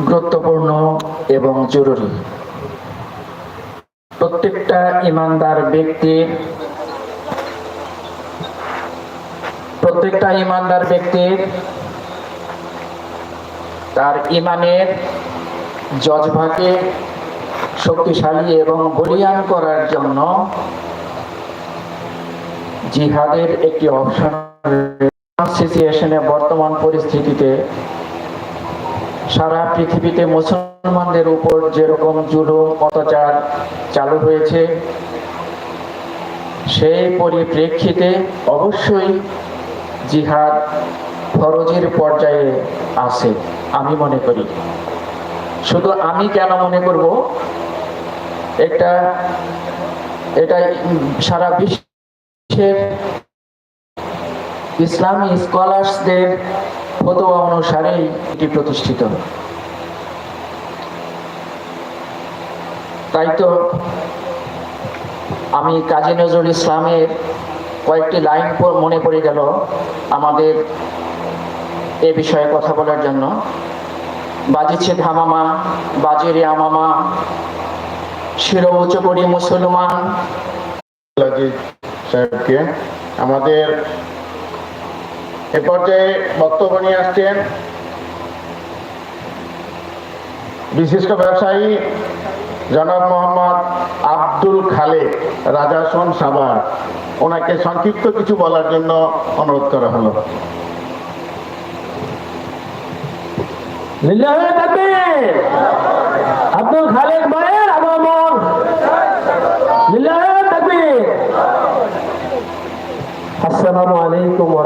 গুরুত্বপূর্ণ এবং জরুরি। প্রত্যেকটা ইমানদার ব্যক্তির প্রত্যেকটা ইমানদার ব্যক্তির তার ইমানের জজভাকে শক্তিশালী এবং বলিয়ান করার জন্য জিহাদের একটি অপশন বর্তমান পরিস্থিতিতে সারা পৃথিবীতে মুসলমানদের উপর যেরকম জুলুম, অত্যাচার চালু হয়েছে, সেই পরিপ্রেক্ষিতে অবশ্যই জিহাদ ফরজের পর্যায়ে আছে, আমি মনে করি। শুধু আমি কেন মনে করব? একটা, এটা সারা বিশ্বের ইসলামী স্কলার্সদের ফতোয়া অনুসারেই এটি প্রতিষ্ঠিত। তাই তো আমি কাজী নজরুল ইসলামের কয়েকটি লাইন মনে পড়ে গেল আমাদের এ বিষয়ে কথা বলার জন্য। বাজিছে ধামামা বাজেরে আমামা, শির উঁচু করি মুসলমান। আমাদের এ পর্যায়ে বক্তব্য নিয়ে আসছেন বিশিষ্ট ব্যবসায়ী জনাব মোহাম্মদ আব্দুল খালেক রাজাসন সাভার। ওনাকে সংক্ষিপ্ত কিছু বলার জন্য অনুরোধ করা হলো। আব্দুল খালেক ভাইয়ের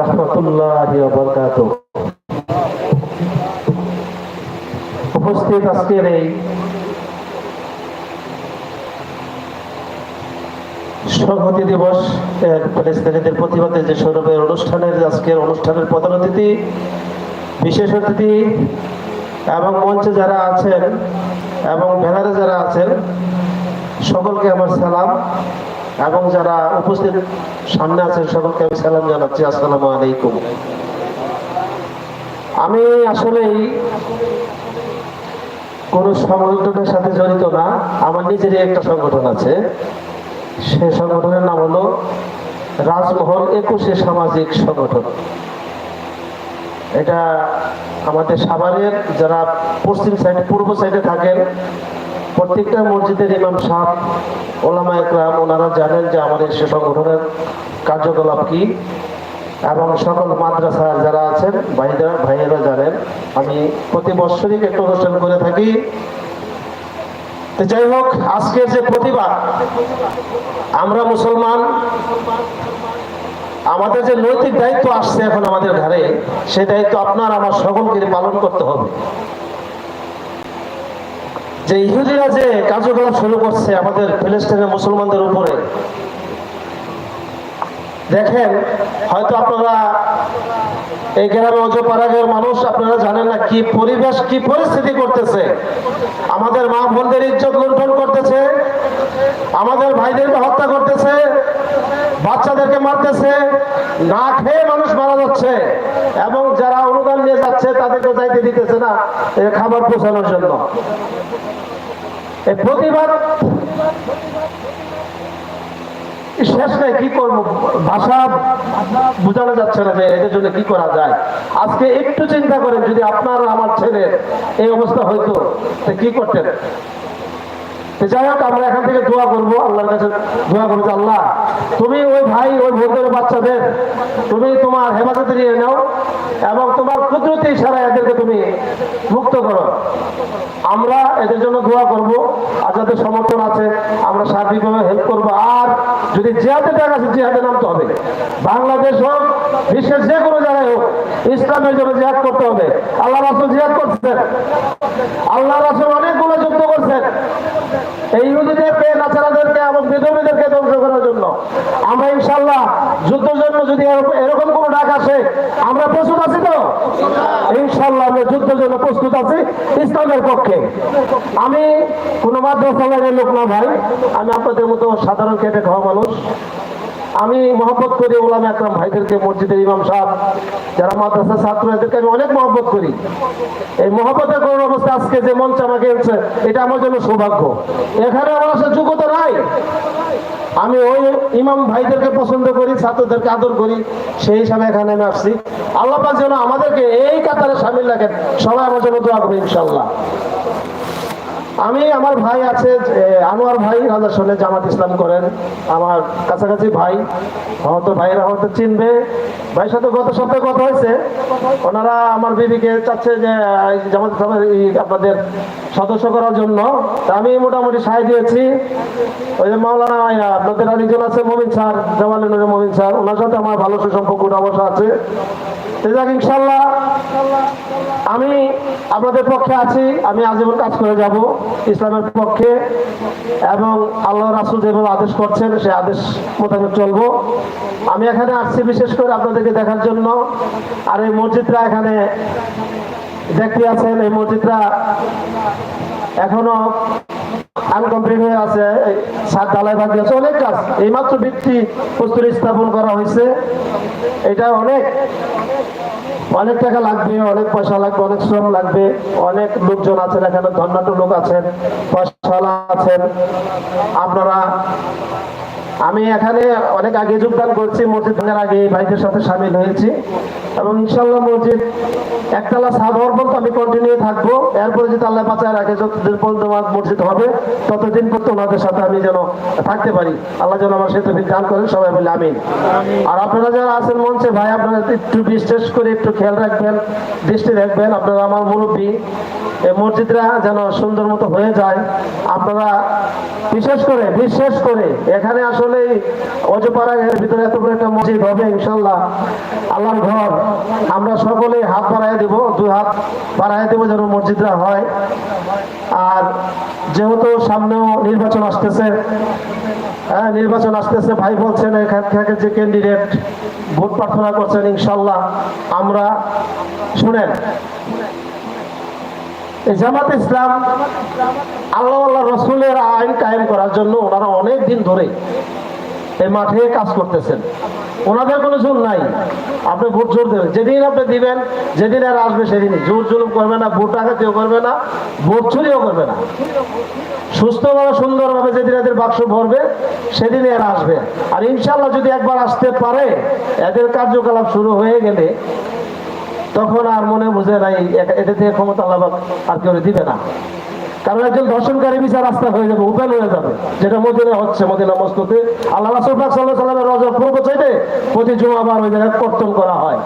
রাহমাতুল্লাহি উপস্থিত আজকের এই সংহতি দিবস ফিলিস্তিনিদের প্রতিবাদে যে সৌরভের অনুষ্ঠানের আজকের অনুষ্ঠানের প্রধান অতিথি, বিশেষ অতিথি এবং মঞ্চে যারা আছেন এবং ব্যানারে যারা আছেন, সকলকে আমার সালাম। এবং যারা উপস্থিত সামনে আছেন, সকলকে আমি সালাম জানাচ্ছি। আসসালামু আলাইকুম। আমি আসলেই কোন সংগঠনের সাথে জড়িত না, আমার নিজেরই একটা সংগঠন আছে। সে সংগঠনের নাম হলো রাজমহল একুশে সামাজিক সংগঠন। এটা আমাদের সাভারের, যারা পশ্চিম সাইডে পূর্ব সাইডে থাকেন প্রত্যেকটা মসজিদের ইমাম সাহ ওলামা একরাম, ওনারা জানেন যে আমাদের সে সংগঠনের কার্যকলাপ কি। এবং সকল মাদ্রাসা যারা আছেন, ভাইরা, ভাইয়েরা জানেন, আমি প্রতি বৎসরই একটা অনুষ্ঠান করে থাকি। যাই হোক, আজকের যে প্রতিবাদ আমরা মুসলমান, আমাদের যে নৈতিক দায়িত্ব আসছে এখন আমাদের ঘরে সেই দায়িত্ব আপনার, আমার সকলকে পালন করতে হবে। যে ইহুদিরা যে কার্যকলাপ শুরু করছে আমাদের ফিলিস্তিনের মুসলমানদের উপরে, দেখেন, হয়তো আপনারা এই গ্রামে অজপাড়াগের মানুষ, আপনারা জানেন না কি পরিবেশ, কি পরিস্থিতি করতেছে। আমাদের মা বোনদের ইজ্জত লুণ্ঠন করতেছে, আমাদের ভাইদেরকে হত্যা করতেছে, বাচ্চাদেরকে মারতেছে, না খেয়ে মানুষ মারা যাচ্ছে, এবং যারা যাচ্ছে তাদেরকে যাইতে দিতেছে না খাবার পৌঁছানোর জন্য। প্রতিবার শেষ নাই, কি করব? ভাষা বোঝানো যাচ্ছে না যে এদের জন্য কি করা যায়। আজকে একটু চিন্তা করেন, যদি আপনার আমার ছেলের এই অবস্থা হইতো কি করতেন? যাই হোক, আমরা এখান থেকে দোয়া করব, আল্লাহর কাছে দোয়া করব আল্লাহ, তুমি ওই ভাই, ওই বোনদের বাচ্চাদের, তুমি তোমার হেফাজতে নিয়ে নাও এবং তোমার কুদরতি ইশারা এদেরকে তুমি মুক্ত করো। আমরা এদের জন্য দোয়া করব, আর যাদের সমর্থন আছে, আমরা সার্বিকভাবে হেল্প করব। আর যদি জিহাদে টাকা আছে জিহাদে নামতে হবে। বাংলাদেশ হোক, বিশ্বের যে কোনো জায়গায় হোক, ইসলামের জন্য জিহাদ করতে হবে। আল্লাহ রাসুল জিহাদ করছেন। আল্লাহ রাসুল অনেকগুলো যুদ্ধ করছেন। এই ইহুদিদেরকে নাচারাদেরকে এবং বিধবীদেরকে ধ্বংস করার জন্য। আমরা ইনশাল্লাহ যুদ্ধের জন্য যদি এরকম- কোন ডাক আসে, আমরা প্রস্তুত আছি তো? ইনশাল্লাহ আমরা যুদ্ধের জন্য প্রস্তুত আছি, ইসলামের পক্ষে। আমি কোনো মাদ্রাসা লোক না ভাই, আমি আপনাদের মতো সাধারণ খেটে খাওয়া মানুষ। আমি মহব্বত করি ওলাম একরাম ভাইদেরকে, মসজিদের ইমাম সাহেব, যারা মাদ্রাসা ছাত্র, এদেরকে আমি অনেক মহব্বত করি। এই মহব্বতের কোন অবস্থা আজকে যে মঞ্চ আমাকে এনেছে এটা আমার জন্য সৌভাগ্য। এখানে আমার আসার যোগ্যতা নাই। আমি ওই ইমাম ভাইদেরকে পছন্দ করি, ছাত্রদেরকে আদর করি, সেই হিসাবে এখানে আমি আসছি। আল্লাহ যেন আমাদেরকে এই কাতারে সামিল রাখেন। সবাই আমার জন্য দোয়া করবে ইনশাল্লাহ আমি, আমার ভাই আছে আনোয়ার ভাই রাজা শোনে জামাত ইসলাম করেন। আমার কাছাকাছি ভাই হয়তো ভাইরা হয়তো চিনবে। ভাইয়ের সাথে গত সপ্তাহে কথা হয়েছে। ওনারা আমার বিবিকে চাচ্ছে যে জামাত ইসলামের আপনাদের সদস্য করার জন্য। আমি মোটামুটি সাহায্য দিয়েছি। ওই যে মাওলানা আপনাদের আরেকজন আছে, মমিন স্যার জামালের মমিন স্যার। ওনার সাথে আমার ভালো সুসম্পর্ক উঠা বসা আছে ইনশাল্লাহ আমি আপনাদের পক্ষে আছি। আমি আজীবন কাজ করে যাব। ইসলামের পক্ষে এবং আল্লাহ রাসুল যেভাবে আদেশ করছেন, সে আদেশ মোতাবেক চলবো। আমি এখানে আসছি বিশেষ করে আপনাদেরকে দেখার জন্য। আর এই মসজিদটা এখানে দেখতে আছেন, এই মসজিদটা এখনও আনকমপ্লিট হয়ে আছে সাত ঢালাই বাকি আছে। অনেক কাজ, এইমাত্র ভিত্তি প্রস্তুতি স্থাপন করা হয়েছে। এটা অনেক অনেক টাকা লাগবে, অনেক পয়সা লাগবে, অনেক শ্রম লাগবে, অনেক লোকজন আছেন, এখানে ধন্যাঢ্য লোক আছেন, পয়সাওয়ালা আছেন। আপনারা, আমি এখানে অনেক আগে যোগদান করছি, মসজিদ আগে ভাইদের সাথে সামিল হয়েছি। এবং ইনশাল্লাহ মসজিদ একতলা সাদ হওয়ার পর তো আমি কন্টিনিউ থাকব। এরপরে যদি আল্লাহ বাঁচায় রাখে যতদিন পর্যন্ত আমার মসজিদ হবে ততদিন পর্যন্ত ওনাদের সাথে আমি যেন থাকতে পারি। আল্লাহ যেন আমার সেতু দান করেন সবাই বলে আমিন। আর আপনারা যারা আছেন মঞ্চে ভাই আপনারা একটু বিশেষ করে একটু খেয়াল রাখবেন দৃষ্টি রাখবেন। আপনারা আমার মুরব্বী এই মসজিদটা যেন সুন্দর মতো হয়ে যায়। আপনারা বিশেষ করে বিশেষ করে। এখানে আসলে অজপাড়া ভিতরে এত বড় একটা মসজিদ হবে ইনশাল্লাহ। আল্লাহর ঘর। আমরা সকলে হাত বাড়াই দেব, দুই হাত বাড়াই দেব যেন মসজিদটা হয়। আর যেহেতু সামনেও নির্বাচন আসতেছে হ্যাঁ নির্বাচন আসতেছে, ভাই বলছেন এখান থেকে যে ক্যান্ডিডেট ভোট প্রার্থনা করছেন, ইনশাল্লাহ আমরা শুনেন। জামাত ইসলাম আল্লাহ আল্লাহ রসুলের আইন কায়েম করার জন্য ওনারা অনেক দিন ধরে এই মাঠে কাজ করতেছেন। ওনাদের কোনো জোর নাই। আপনি ভোট জোর দেবেন। যেদিন আপনি দিবেন, যেদিন আর আসবে সেদিনই। জোর জুলুম করবে না, ভোট আঘাতেও করবে না, ভোট চুরিও করবে না। সুস্থভাবে সুন্দরভাবে যেদিন এদের বাক্স ভরবে, সেদিনই এরা আসবে। আর ইনশাল্লাহ যদি একবার আসতে পারে, এদের কার্যকলাপ শুরু হয়ে গেলে, তখন আর মনে বুঝে নাই এটা থেকে ক্ষমতা লাভ আর কেউ দিবে না। কারণ একজন দর্শনকারী বিচার রাস্তা হয়ে যাবে ওপেন হয়ে যাবে। যেটা মদিনা হচ্ছে মদিনা মস্ততে আল্লাহ রাসুল পাক সাল্লাহ সাল্লামের রজব পূর্ব চাইতে প্রতি জুমাবার ওই জায়গায় কর্তন করা হয়।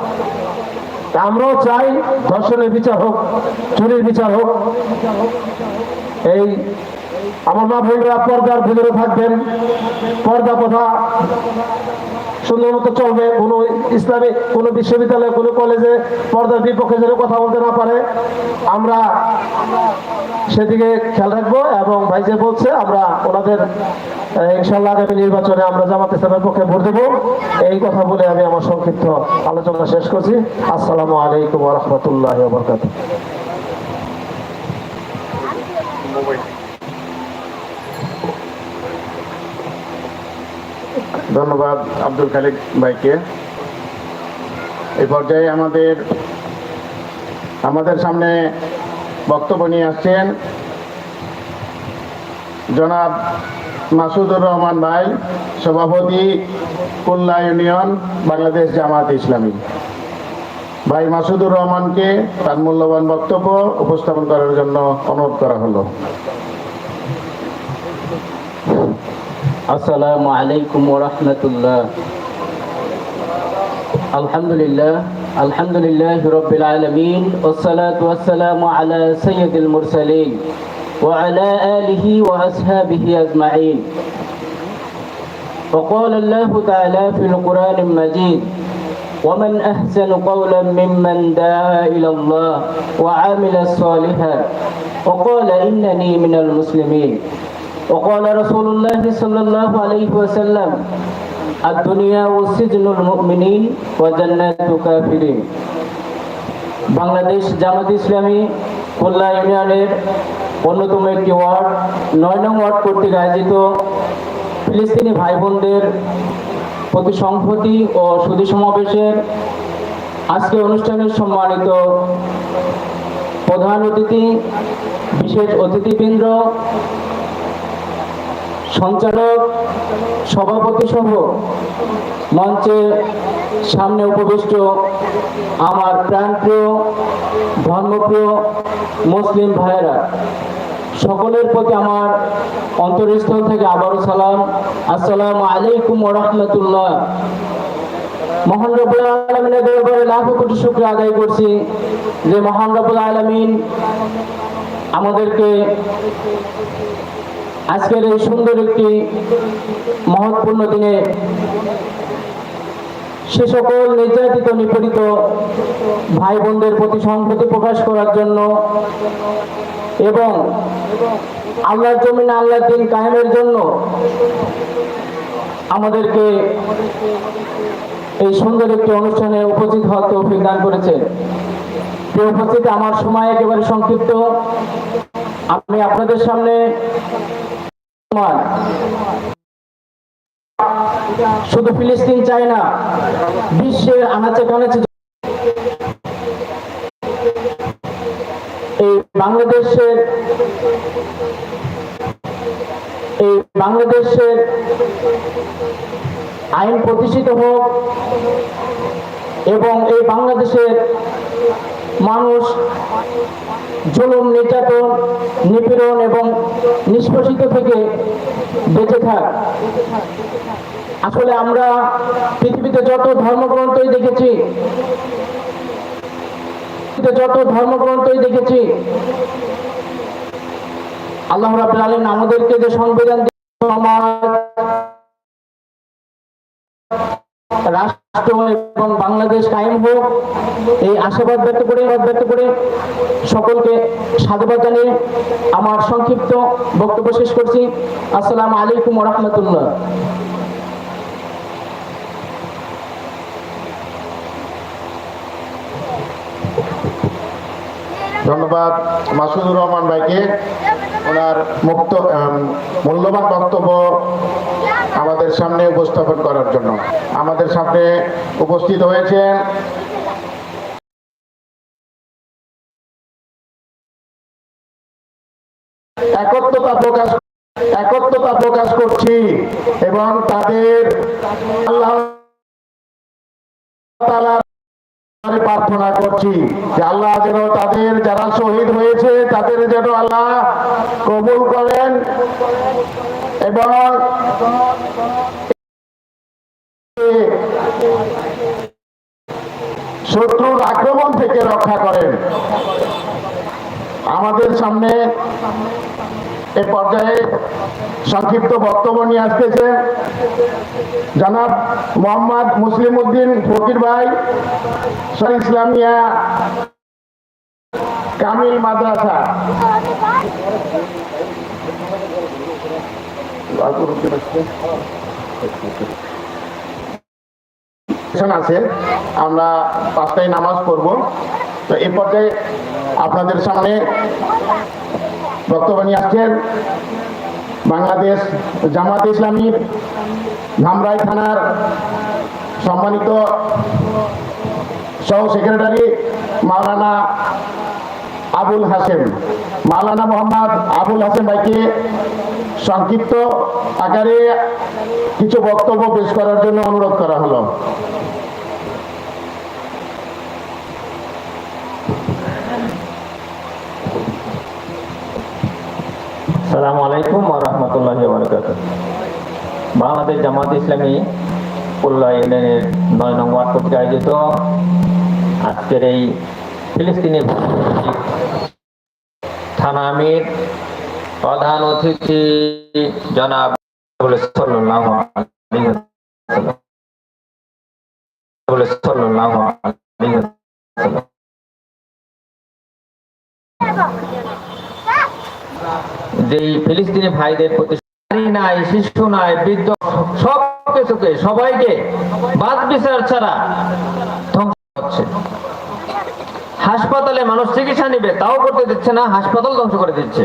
আমরাও চাই ধর্ষণের বিচার হোক, চুরির বিচার হোক। এই আমার মা বোনরা পর্দার ভিতরে থাকবেন। পর্দা কথা সুন্দর মতো চলবে। কোনো ইসলামিক, কোনো বিশ্ববিদ্যালয়ে, কোনো কলেজে পর্দার বিপক্ষে যেন কথা বলতে না পারে। আমরা সেদিকে খেয়াল রাখব এবং ভাই যে বলছে, আমরা ওনাদের ইনশাল্লাহ আগামী নির্বাচনে আমরা জামাত ইসলামের পক্ষে ভোট দেবো। এই কথা বলে আমি আমার সংক্ষিপ্ত আলোচনা শেষ করছি। আসসালামু আলাইকুম রহমতুল্লাহ বরকাত ধন্যবাদ আব্দুল খালিক ভাইকে। এই পর্যায়ে আমাদের আমাদের সামনে বক্তব্য নিয়ে আসছেন জনাব মাসুদুর রহমান ভাই, সভাপতি খুলনা ইউনিয়ন, বাংলাদেশ জামাত ইসলামী। ভাই মাসুদুর রহমানকে তার মূল্যবান বক্তব্য উপস্থাপন করার জন্য অনুরোধ করা হলো। السلام عليكم ورحمة الله. الحمد لله الحمد لله رب العالمين والصلاة والسلام على سيد المرسلين وعلى آله وأصحابه أجمعين. وقال الله تعالى في القرآن المجيد ومن أحسن قولا ممن دعا إلى الله وعمل صالحا وقال إنني من المسلمين وقال رسول الله صلى الله عليه وسلم الدنيا وسجن المؤمنين وجنات كافرين বাংলাদেশ জামাত ইসলামী খুলনা ইউনিয়নের অন্যতম একটি ওয়ার্ড নয় নং ওয়ার্ড কর্তৃক আয়োজিত ফিলিস্তিনি ভাই বোনদের প্রতি সংহতি ও সুধী সমাবেশের আজকে অনুষ্ঠানের সম্মানিত প্রধান অতিথি বিশেষ অতিথিবৃন্দ সঞ্চালক, সভাপতি সহ মঞ্চের সামনে উপবিষ্ট আমার প্রাণপ্রিয়, ধর্মপ্রিয় মুসলিম ভাইয়েরা, সকলের প্রতি আমার অন্তরস্থল থেকে আবারও সালাম। আসসালামু আলাইকুম রহমতুল্লাহ। মহান রবুল আলমিনের দরবারে লাখো কোটি শুক্র আদায় করছি যে মহান রবুল আলমিন আমাদেরকে আজকের এই সুন্দর একটি মহৎপূর্ণ দিনে সে সকল নির্যাতিত, নিপীড়িত ভাই বোনদের প্রতি সংহতি প্রকাশ করার জন্য এবং আল্লাহর জমিনে আল্লাহর দিন কায়েমের জন্য আমাদেরকে এই সুন্দর একটি অনুষ্ঠানে উপস্থিত হওয়ার তৌফিক দান করেছেন। উপস্থিতি, আমার সময় একেবারে সংক্ষিপ্ত। আমি আপনাদের সামনে শুধু ফিলিস্তিন চাই না, বিশ্বের আনাচে কানাচে এই বাংলাদেশের এই বাংলাদেশের আইন প্রতিষ্ঠিত হোক এবং এই বাংলাদেশের মানুষ জুলুম, নির্যাতন, নিপীড়ন এবং নিষ্পেষিত থেকে বেঁচে থাক। আসলে আমরা পৃথিবীতে যত ধর্মগ্রন্থই দেখেছি যত ধর্মগ্রন্থই দেখেছি, আল্লাহ রাব্বুল আলামিন আমাদেরকে যে সংবিধান সমাজ এবং বাংলাদেশ কায়েম হোক। এই ব্যক্ত করে ব্যক্ত করে সকলকে সাধুবাদ জানিয়ে আমার সংক্ষিপ্ত বক্তব্য শেষ করছি। আলাইকুম রহমতুল্লাহ। ধন্যবাদ মাসুদুর রহমান ভাইকে। ওনার মুক্ত মূল্যবান বক্তব্য আমাদের সামনে উপস্থাপন করার জন্য। আমাদের সামনে উপস্থিত হয়েছেন একত্রতা প্রকাশ একত্রতা প্রকাশ করছি এবং তাদের আল্লাহ প্রার্থনা করছি যে আল্লাহ যেন তাদের যারা শহীদ হয়েছে, তাদের যেন আল্লাহ কবুল করেন। এবং শত্রুর আক্রমণ থেকে রক্ষা করেন। আমাদের সামনে এ পর্যায়ে সংক্ষিপ্ত বক্তব্য নিয়ে আসতেছে জনাব মোহাম্মদ মুসলিম উদ্দিন ফকির ভাই সর ইসলামিয়া কামিল মাদ্রাসা। আছে, আমরা পাঁচটায় নামাজ পড়ব। তো এই পর্যায়ে আপনাদের সামনে বক্তব্য নিয়ে আসছেন বাংলাদেশ জামাত ইসলামীর ধামরাই থানার সম্মানিত সহ সেক্রেটারি মাওলানা আবুল হাসেম মাওলানা মোহাম্মদ আবুল হাসেম ভাইকে সংক্ষিপ্ত আকারে কিছু বক্তব্য পেশ করার জন্য অনুরোধ করা হলো। সালামু আলাইকুম রাহমাতুল্লাহি ওয়া বারাকাতুহু। বাংলাদেশ জামাত ইসলামী ইউনিয়নের নয় নং ওয়ার্ড কর্তৃক আয়োজিত আজকের এই ফিলিস্তিনি থানা আমির প্রধান অতিথি জনাব যেই ফিলিস্তিনি ভাইদের প্রতি নাই, শিশু নাই, বৃদ্ধ সব কিছুকে, সবাইকে বাদ বিচার ছাড়া ধ্বংস হচ্ছে হাসপাতালে মানুষ চিকিৎসা নিবে, তাও করতে দিচ্ছে না, হাসপাতাল ধ্বংস করে দিচ্ছে।